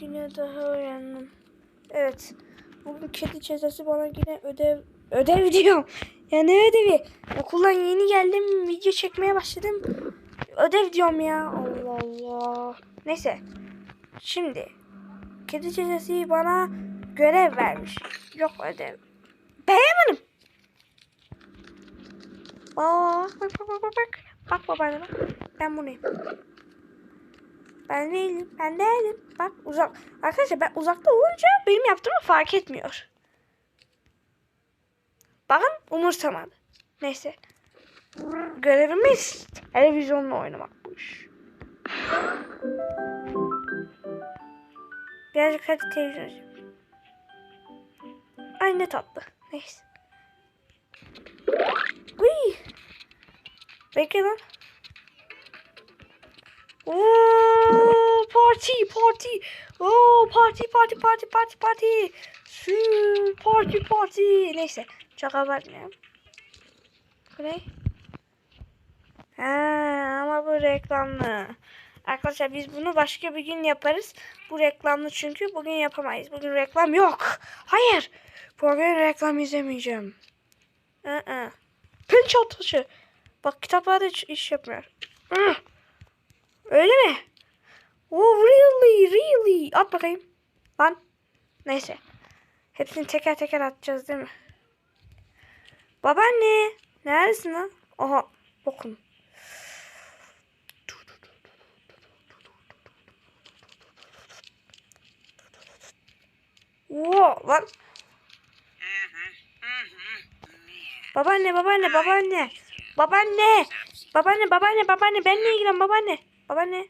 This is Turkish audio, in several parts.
yine daha öğrendim. Evet. Bugün kedi cezası bana yine ödev ödev diyorum. Ya ne ödevi? Okuldan yeni geldim. Video çekmeye başladım. Ödev diyorum ya. Allah Allah. Neyse. Şimdi kedi cezası bana görev vermiş. Yok ödev. Beğenmedim. Bak bak bak bak bak. Bak babaanne bak. Ben bunayım. Ben değilim. Ben değilim. Bak uzak. Arkadaşlar ben uzakta olunca benim yaptığımı fark etmiyor. Bakın umursamadı. Neyse. Görevimiz televizyonla oynamakmış. Birazcık hadi televizyon. Ay ne tatlı. Neyse. Uy. Bekle lan. Oo, parti parti. Oo, parti parti parti parti parti. Sü parti parti. Neyse. Çok abartmayalım. Bu ne? Ha, ama bu reklamlı. Arkadaşlar biz bunu başka bir gün yaparız. Bu reklamlı çünkü bugün yapamayız. Bugün reklam yok. Hayır. Bugün reklam izlemeyeceğim. Aa. Pinç atışı. Bak kitaplarda hiç iş yapmıyor. Ih. Öyle mi? Oh really really. At bakayım. Lan. Neyse. Hepsini teker teker atacağız değil mi? Babaanne. Neredesin lan? Aha. Bakın. Oo, lan. Babaanne, babaanne, babaanne. Babaanne. Babaanne, babaanne, babaanne. Benle ilgilen babaanne. Babaanne.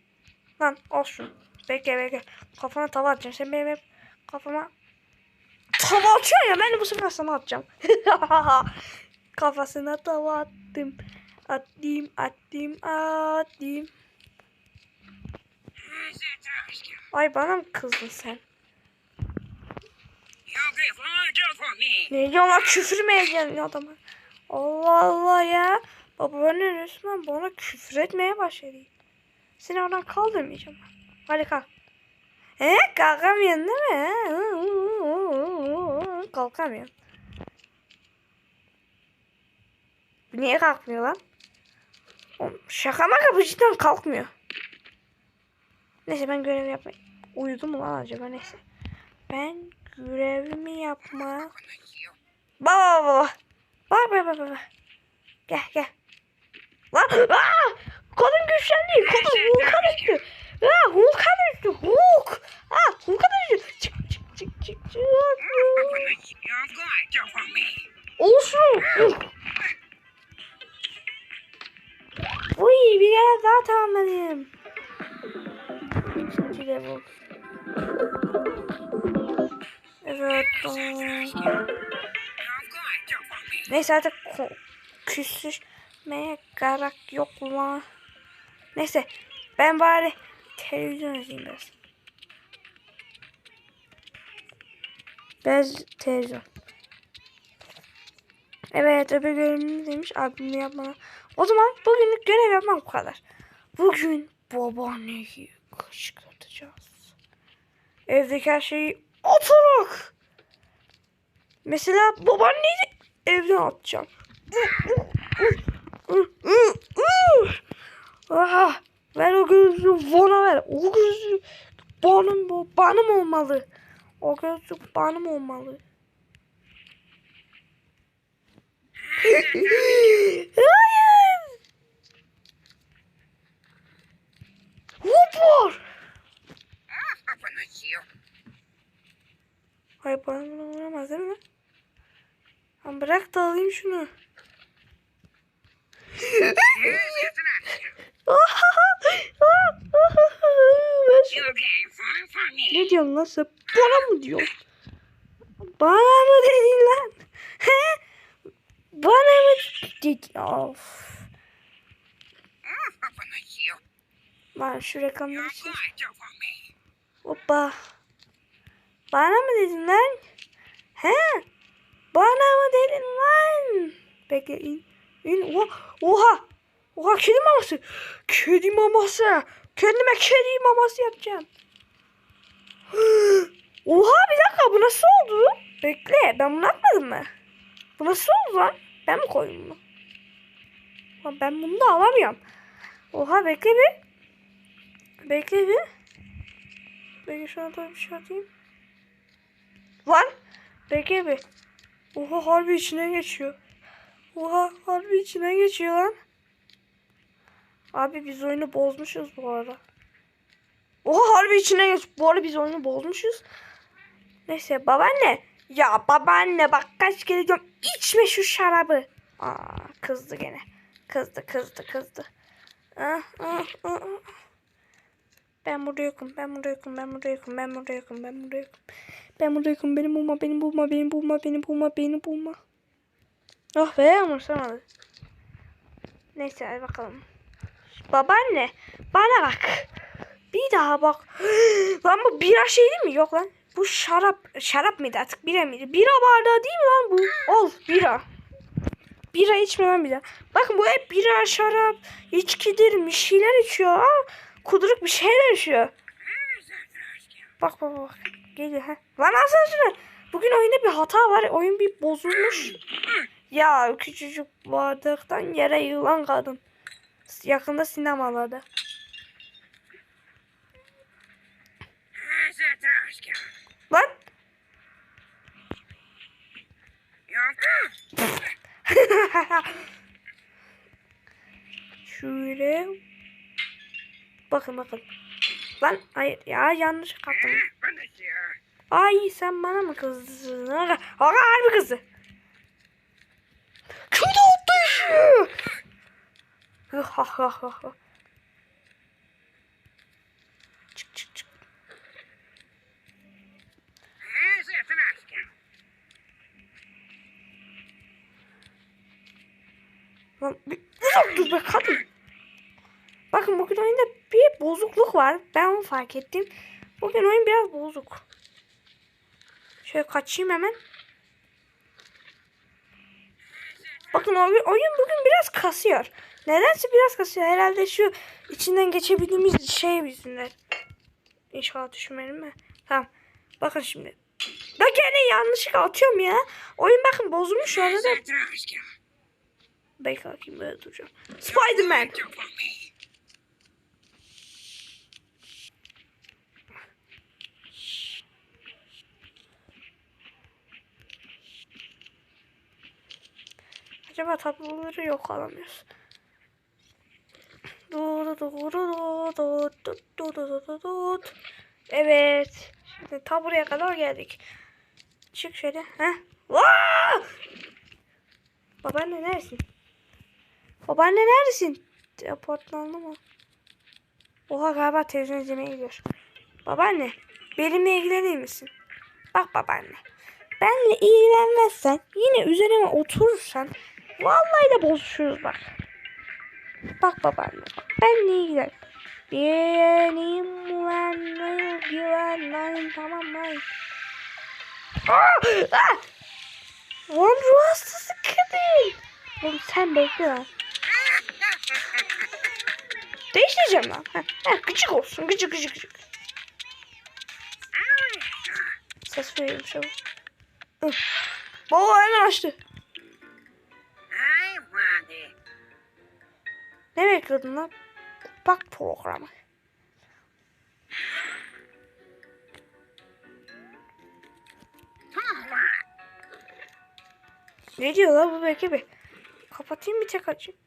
Lan olsun. Bekle bekle. Kafana tava atacağım. Sen benim hep kafama tava atıyorsun ya. Ben de bu sefer sana atacağım. Kafasına tava attım. Attım, attım, attım. Ay bana mı kızdın sen? Ne diyorsun lan küfür mü? Allah Allah ya. Babaanne resmen bana küfür etmeye başladı. Seni oradan kaldırmayacağım. Hadi kalk. He kalkamıyorsun değil mi? He? Kalkamıyorsun. Niye kalkmıyor lan? Oğlum, Şaka maka bu cidden kalkmıyor. Neyse ben görev yapmayayım. Uyudu mu lan acaba neyse. Ben görevimi yapma. Baba baba. Baba baba baba. Gel gel. Lan aa! Kadın güçlendi. Kadın Hulk'a düştü. Aa, Hulk'a düştü. Hulk. Aa, Hulk'a düştü. Çık çık çık çık çık. Olsun. Uy bir kere daha tamamladım. İkinci level. Evet. aa. Neyse artık küsüşmeye gerek yok lan. Neyse ben bari televizyon izleyeyim biraz. Bez televizyon. Evet öbür görevimiz demiş abimle yapmadan. O zaman bugünlük görev yapmam bu kadar. Bugün babaanneyi kışkırtacağız. Evdeki her şeyi atarak. Mesela babaanneyi de evden atacağım. Aha, ver o gözlüğü bana ver. O gözlük benim, bu benim olmalı. O gözlük benim olmalı. Hayır. Hopor. Hayır bana bunu vuramaz değil mi? Lan bırak da alayım şunu. Ne diyorsun lan sen? Bana mı diyorsun? Bana mı dedin lan? He? Bana mı dedin? Of. Lan şu reklamları sil. Hoppa. Bana mı dedin lan? He? Bana mı dedin lan? Bekle in. İn. Oha. Oha. Oha kedi maması. Kedi maması. Kendime kedi maması yapacağım. Oha bir dakika bu nasıl oldu? Bekle ben bunu atmadım mı? Bu nasıl oldu lan? Ben mi koydum bunu? Ben bunu da alamıyorum. Oha bekle bir. Bekle bir. Bekle şuna da bir şey atayım. Lan. Bekle bir. Oha harbi içine geçiyor. Oha harbi içine geçiyor lan. Abi biz oyunu bozmuşuz bu arada. Oha harbi içine geç. Bu arada biz oyunu bozmuşuz. Neyse babaanne. Ya babaanne bak kaç kere diyorum içme şu şarabı. Aa kızdı gene. Kızdı kızdı kızdı. Ah, ah, ah, ah. Ben burada yokum. Ben burada yokum. Ben burada yokum. Ben burada yokum. Ben burada yokum. Ben burada yokum. Beni bulma. Beni bulma. Beni bulma. Beni bulma. Beni bulma. Oh be umursamadı. Neyse hadi bakalım. Babaanne bana bak. Bir daha bak. lan bu bira şey değil mi? Yok lan. Bu şarap. Şarap mıydı artık? Bira mıydı? Bira bardağı değil mi lan bu? Ol bira. Bira içme lan bir daha. Bakın bu hep bira, şarap, içkidir, bir şeyler içiyor. Ha? Kuduruk bir şeyler içiyor. Bak bak bak. Geliyor ha. Lan alsana şunu. Bugün oyunda bir hata var. Oyun bir bozulmuş. Ya küçücük bardaktan yere yılan kadın. Yakında sinemalarda. Lan. Şöyle. Bakın bakın. Lan hayır ya yanlış kattım. Ay sen bana mı kızdın? Aga harbi kızdı. Kim de attı? Ha ha ha ha. Çık çık çık. Lan bir dur be kadın. Bakın bugün oyunda bir bozukluk var. Ben onu fark ettim. Bugün oyun biraz bozuk. Şöyle kaçayım hemen. Bakın oyun, oyun biraz kasıyor. Nedense biraz kasıyor. Herhalde şu içinden geçebildiğimiz şey yüzünden. İnşallah düşmeyelim mi? Tamam. Bakın şimdi. Bak gene yanlışlıkla atıyorum ya. Oyun bakın bozulmuş orada da. Bekle bakayım böyle duracağım. Spiderman. Acaba tabloları yok alamıyoruz. Evet. Şimdi ta buraya kadar geldik. Çık şöyle. Heh. Babaanne neresin? Babaanne neresin? Teleportlandı mı? Oha galiba televizyon izlemeye gidiyor. Babaanne benimle ilgilenir misin? Bak babaanne. Benle ilgilenmezsen yine üzerime oturursan vallahi de bozuşuruz bak. Bak babaanne bak. Benle ilgilen. Benimle ilgilen tamam mı? Aa! Ah! Lan ruh hastası kadın. Oğlum sen bekle lan. Değiştireceğim lan. Heh, heh, gıcık olsun. Gıcık gıcık gıcık. Ses veriyorum çabuk. Baba hemen açtı. Ne bekliyordun lan? Bak programı. Ne diyor lan bu belki bir. Kapatayım bir tek açayım.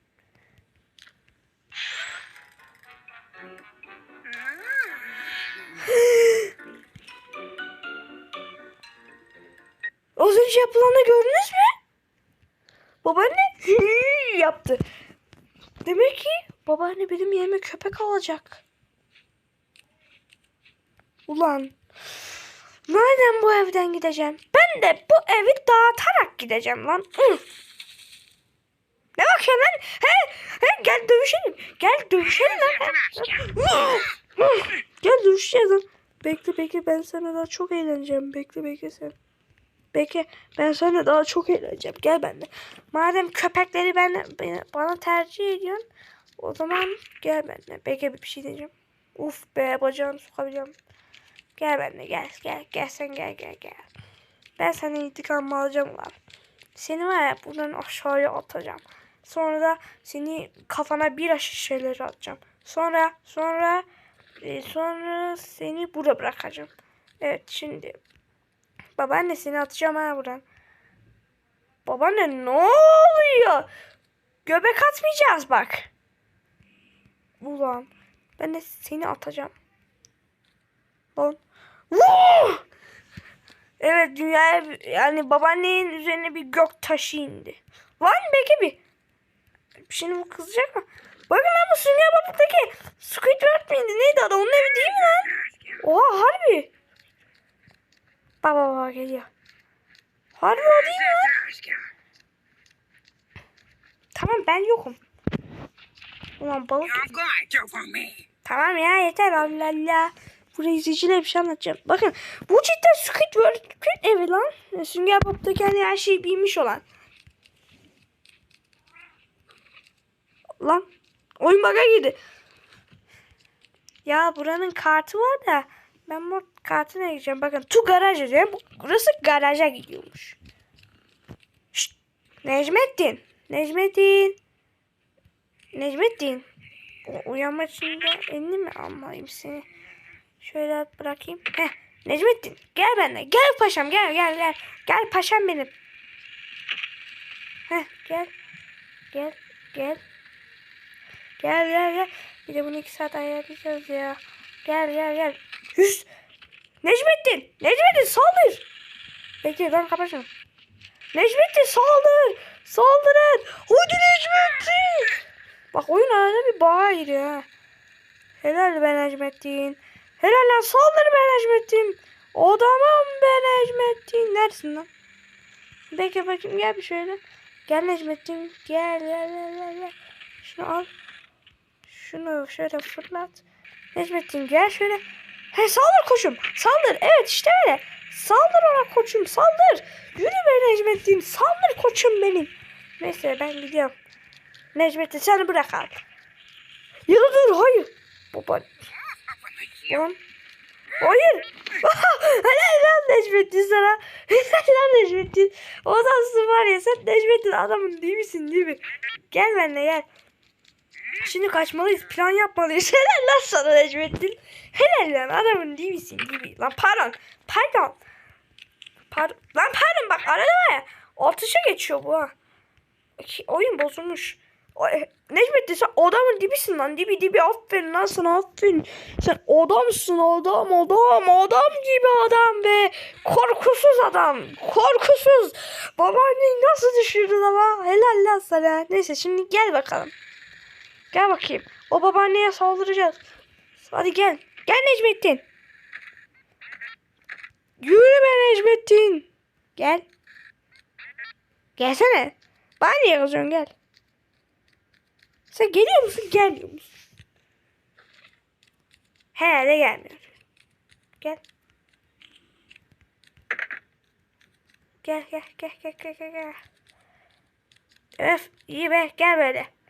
Az önce yapılanı gördünüz mü? Babaanne yaptı. Demek ki babaanne benim yerime köpek alacak. Ulan. Madem bu evden gideceğim. Ben de bu evi dağıtarak gideceğim lan. Hı. Ne bakıyorsun lan? He, he, gel dövüşelim. Gel dövüşelim lan. Gel dövüşeceğiz lan. Bekle bekle ben sana daha çok eğleneceğim. Bekle bekle sen. Bekle ben sana daha çok eğleneceğim. Gel benimle. Madem köpekleri ben, bana tercih ediyorsun. O zaman gel benimle. Bekle bir şey diyeceğim. Uf be bacağını sokabiliyorum. Gel benimle gel gel gel sen gel gel gel. Ben senin intikamını alacağım lan. Seni var ya buradan aşağıya atacağım. Sonra da seni kafana bir şişeleri atacağım. Sonra sonra e, sonra seni burada bırakacağım. Evet şimdi babaanne seni atacağım ha buradan. Babaanne ne oluyor? Göbek atmayacağız bak. Ulan ben de seni atacağım. Lan. Vuh! Evet dünyaya yani babaannenin üzerine bir gök taşı indi. Lan bekle bir. Şimdi bu kızacak mı? Bakın lan bu Sünger Bob'taki Squidward mıydı? Neydi adı? Onun evi değil mi lan? Oha harbi. Baba baba geliyor. Harbi o değil mi. Tamam ben yokum. Ulan balık. Tamam ya yeter Allah Allah. Buraya izleyicilere bir şey anlatacağım. Bakın bu cidden Squidward'ın evi lan. Sünger Bob'taki hani her şeyi bilmiş olan. Lan oyun bug'a girdi. Ya buranın kartı var da ben bu kartına gideceğim. Bakın tu garaj. Bu- Burası garaja gidiyormuş. Şşt, Necmettin. Necmettin. Necmettin. Uyanma için de elini mi almalıyım seni? Şöyle bırakayım. Heh. Necmettin gel benimle. Gel paşam gel gel gel. Gel paşam benim. Heh gel. Gel gel. Gel gel gel. Bir de bunu iki saat ayarlayacağız ya. Gel gel gel. Yüz. Necmettin. Necmettin saldır. Bekle ben kapatacağım. Necmettin saldır. Saldırın. Hadi Necmettin. Bak oyun arada bir giriyor ha. Helal be Necmettin. Helal lan saldır be Necmettin. Odamam be Necmettin. Neredesin lan? Bekle bakayım gel bir şöyle. Gel Necmettin. Gel gel gel. gel. Şunu al. Şunu şöyle fırlat. Necmettin gel şöyle. He saldır koçum. Saldır. Evet işte öyle. Saldır ona koçum. Saldır. Yürü be Necmettin. Saldır koçum benim. Neyse ben gidiyorum. Necmettin seni bırak al. Ya dur hayır. Baba. Lan. Hayır. Helal lan Necmettin sana. Helal lan Necmettin. O adamsın var ya sen Necmettin adamın değil misin değil mi? Gel benimle gel. Şimdi kaçmalıyız. Plan yapmalıyız. Helal lan sana Necmettin. Helal lan adamın değil misin mi? Lan pardon. Pardon. Pardon. Lan pardon bak arada var ya. Atışa geçiyor bu ha. Oyun bozulmuş. E, Necmettin sen adamın dibisin lan dibi dibi aferin lan sana aferin. Sen adamsın adam adam adam gibi adam be. Korkusuz adam korkusuz. Babaanneyi nasıl düşürdün ama helal lan sana. Neyse şimdi gel bakalım. Gel bakayım. O babaanneye saldıracağız. Hadi gel. Gel Necmettin. Yürü be Necmettin. Gel. Gelsene. Bana niye kızıyorsun gel. Sen geliyor musun gelmiyor musun? Herhalde gelmiyor. Gel. Gel gel gel gel gel gel. Öf iyi be gel böyle.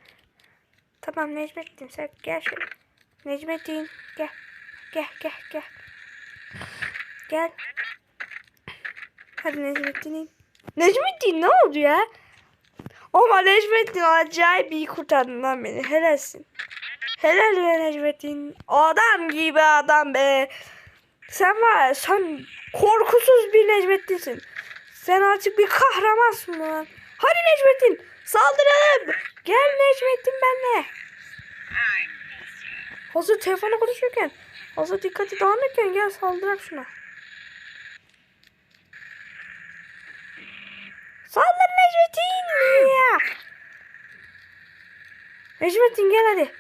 Tamam Necmettin sen gel şöyle. Necmettin gel. Gel gel gel. Gel. Hadi Necmettin in. Necmettin ne oldu ya? Ama Necmettin acayip iyi kurtardın lan beni. Helalsin. Helal be Necmettin. Adam gibi adam be. Sen var sen korkusuz bir Necmettin'sin. Sen artık bir kahramansın lan. Hadi Necmettin saldıralım. Gel Necmettin you. Hazır telefona konuşurken, hazır dikkati dağınıkken gel saldırak şuna. Saldır Necmettin ya. Necmettin gel hadi.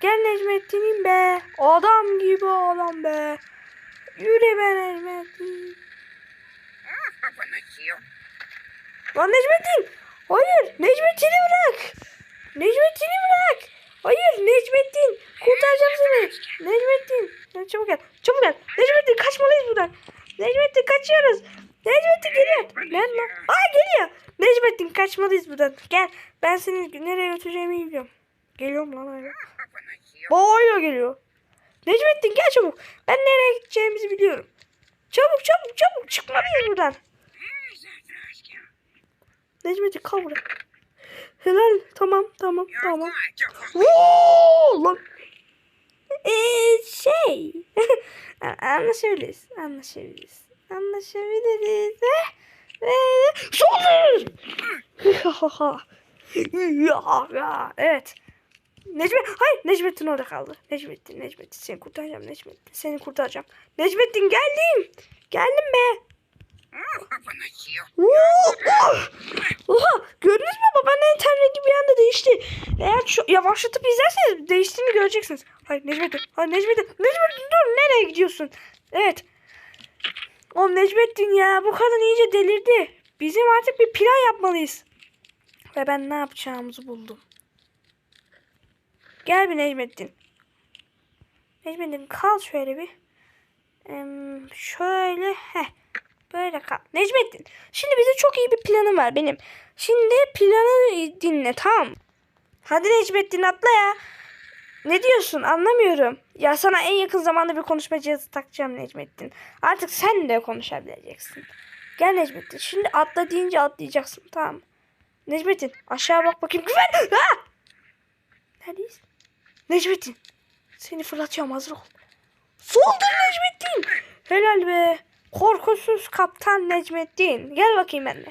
Gel Necmettin'im be. Adam gibi adam be. Yürü be Necmettin. The shield. Lan Necmettin. Hayır Necmettin'i bırak. Necmettin'i bırak. Hayır Necmettin. Kurtaracağım seni. Necmettin. Çabuk gel. Çabuk gel. Necmettin kaçmalıyız buradan. Necmettin kaçıyoruz. Necmettin geliyor. Lan lan. Aa geliyor. Necmettin kaçmalıyız buradan. Gel. Ben seni nereye götüreceğimi biliyorum. Geliyorum lan shield. Boğuyla geliyor. Necmettin gel çabuk. Ben nereye gideceğimizi biliyorum. Çabuk çabuk çabuk çıkmalıyız buradan. Necmettin kal buraya. Helal tamam tamam tamam. Oo, lan. Ee, şey. anlaşabiliriz. Anlaşabiliriz. Anlaşabiliriz. Ve soldur. evet. Necmet, hayır Necmettin orada kaldı. Necmettin, Necmettin seni kurtaracağım Necmettin. Seni kurtaracağım. Necmettin geldim. Geldim be. Oo, Oha gördünüz mü babaannenin ten rengi bir anda değişti. Eğer şu, yavaşlatıp izlerseniz değiştiğini göreceksiniz. Hayır Necmettin. Hayır Necmettin. Necmettin dur nereye gidiyorsun? Evet. O Necmettin ya bu kadın iyice delirdi. Bizim artık bir plan yapmalıyız. Ve ben ne yapacağımızı buldum. Gel bir Necmettin. Necmettin kal şöyle bir. Em, şöyle. Heh. Böyle kal. Necmettin. Şimdi bize çok iyi bir planım var benim. Şimdi planı dinle tamam? Hadi Necmettin atla ya. Ne diyorsun anlamıyorum. Ya sana en yakın zamanda bir konuşma cihazı takacağım Necmettin. Artık sen de konuşabileceksin. Gel Necmettin. Şimdi atla deyince atlayacaksın tamam? Necmettin aşağı bak bakayım. Güven. Ha! Neredeyiz? Necmettin. Seni fırlatıyorum hazır ol. Soldur Necmettin. Helal be. Korkusuz kaptan Necmettin. Gel bakayım benimle.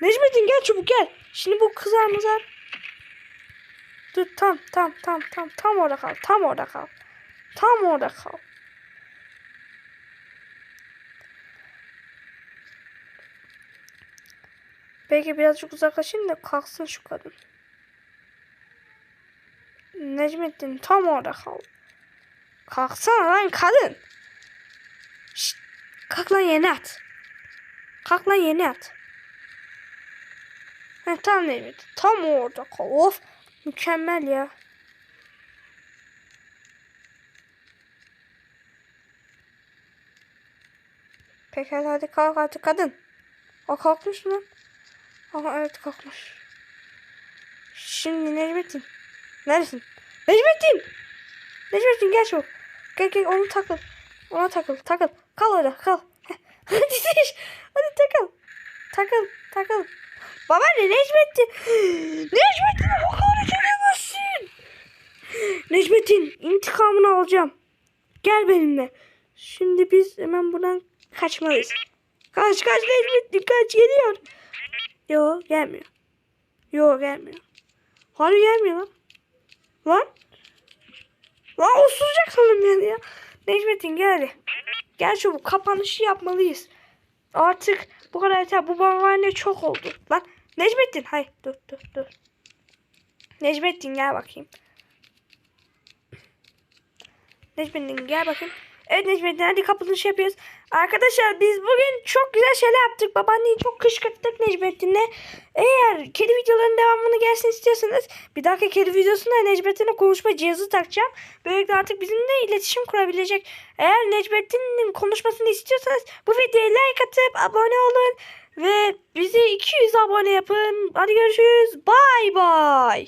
Necmettin gel çabuk gel. Şimdi bu kızar mızar. Dur tam tam tam tam tam orada kal. Tam orada kal. Tam orada kal. Belki birazcık uzaklaşayım da kalksın şu kadın. Necmettin tam orada kal. Kalksana lan kadın. Kalk lan yeni at. Kalk lan yeni at. He, tam Necmettin. Tam orada. Of mükemmel ya. Pekala hadi kalk artık kadın. O kalkmış mı? Aha evet kalkmış. Şimdi Necmettin. Neredesin? Necmettin! Necmettin gel çabuk. Gel gel onu takıl. Ona takıl takıl. Kal orada kal. Hadi diş. Hadi takıl. Takıl takıl. Babaanne Necmettin. Necmettin bu kadar edemezsin. Necmettin intikamını alacağım. Gel benimle. Şimdi biz hemen buradan kaçmalıyız. Kaç kaç Necmettin kaç geliyor. Yo gelmiyor. Yo gelmiyor. Harbi gelmiyor lan. Lan. Lan osuracak sanırım ya. Necmettin gel. Gel çabuk kapanışı yapmalıyız. Artık bu kadar yeter. Bu babaanne çok oldu. Lan Necmettin hayır dur dur dur. Necmettin gel bakayım. Necmettin gel bakayım. Evet Necmettin hadi kapanış yapıyoruz. Arkadaşlar biz bugün çok güzel şeyler yaptık. Babaanneyi çok kışkırttık Necmettin'le. Eğer kedi videolarının devamını gelsin istiyorsanız bir dahaki kedi videosunda Necmettin'le konuşma cihazı takacağım. Böylelikle artık bizimle iletişim kurabilecek. Eğer Necmettin'in konuşmasını istiyorsanız bu videoya like atıp abone olun. Ve bizi 200 abone yapın. Hadi görüşürüz. Bay bay.